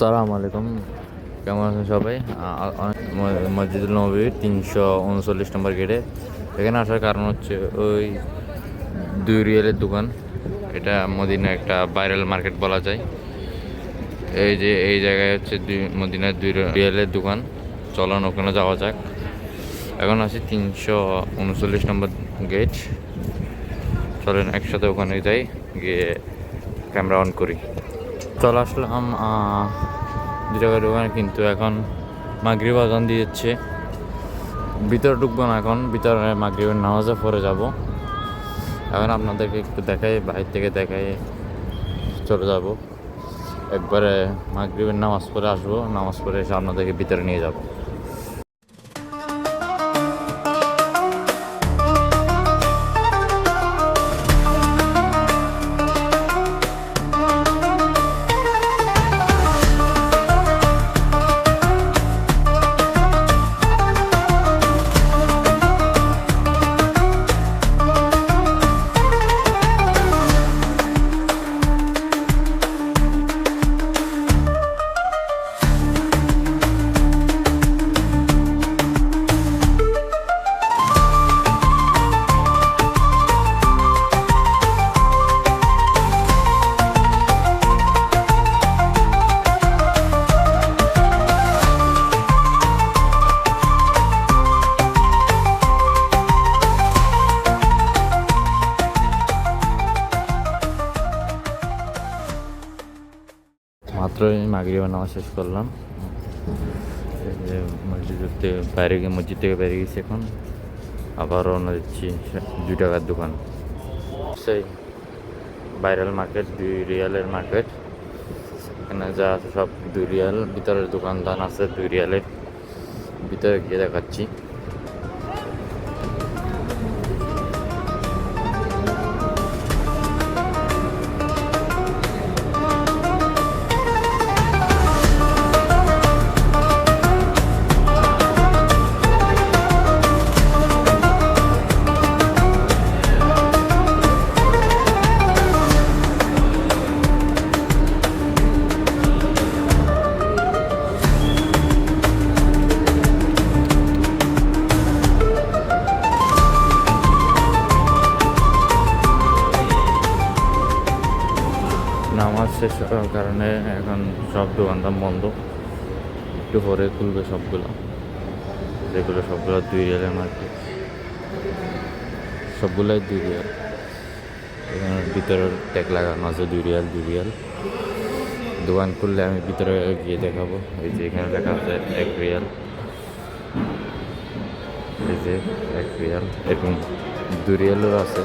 আসসালামু আলাইকুম। কেমন আছেন সবাই? মসজিদুল নবী তিনশো উনচল্লিশ নম্বর গেটে। এখানে আসার কারণ হচ্ছে ওই দুই রিয়েলের দোকান। এটা মদিনা একটা ভাইরাল মার্কেট বলা যায়। এই যে, এই জায়গায় হচ্ছে দুই, মদিনার দুই রিয়েলের দোকান। চলন ওখানে যাওয়া যাক। এখন আছি তিনশো উনচল্লিশ নম্বর গেট। চলেন একসাথে ওখানে যাই, গিয়ে ক্যামেরা অন করি। চলে আসলাম দু টাকার দোকানে, কিন্তু এখন মাগরিব আজান দিয়েছে ভিতরে ঢুকবো না এখন, ভিতরে মাগরিবের নামাজে পরে যাব। এখন আপনাদেরকে একটু দেখাই, বাইরে থেকে দেখাই, চলে যাব। একবারে মাগরিবের নামাজ পড়ে আসব, নামাজ পড়ে এসে আপনাদেরকে ভিতরে নিয়ে যাব। মাত্রই মাগরিবের নামাজ শেষ করলাম। যে মসজিদতে বাইরে গিয়ে মসজিদ থেকে বাইরে গেছি এখন। আবার রওনা দিচ্ছি দুই টাকার দোকান। সেই ভাইরাল মার্কেট, দুই রিয়ালের মার্কেট। এখানে যা আছে সব দুই রিয়াল, ভিতরের দোকানদান আছে দুই রিয়ালের। ভিতরে গিয়ে দেখাচ্ছি। নামাজ শেষ হওয়ার কারণে এখন সব দোকানদার বন্ধ। একটু পরে খুলবে সবগুলো। যেগুলো সবগুলো দুই রিয়ালের মার্কেট। সবগুলোই দুই রিয়াল। এখানে ভিতরে ট্যাগ লাগানো আছে দুই রিয়াল দুই রিয়াল। দোকান খুললে আমি ভিতরে গিয়ে দেখাবো। এই যে এখানে লেখা আছে এক রিয়াল। এই যে এক রিয়াল। এরকম দুই রিয়ালও আছে।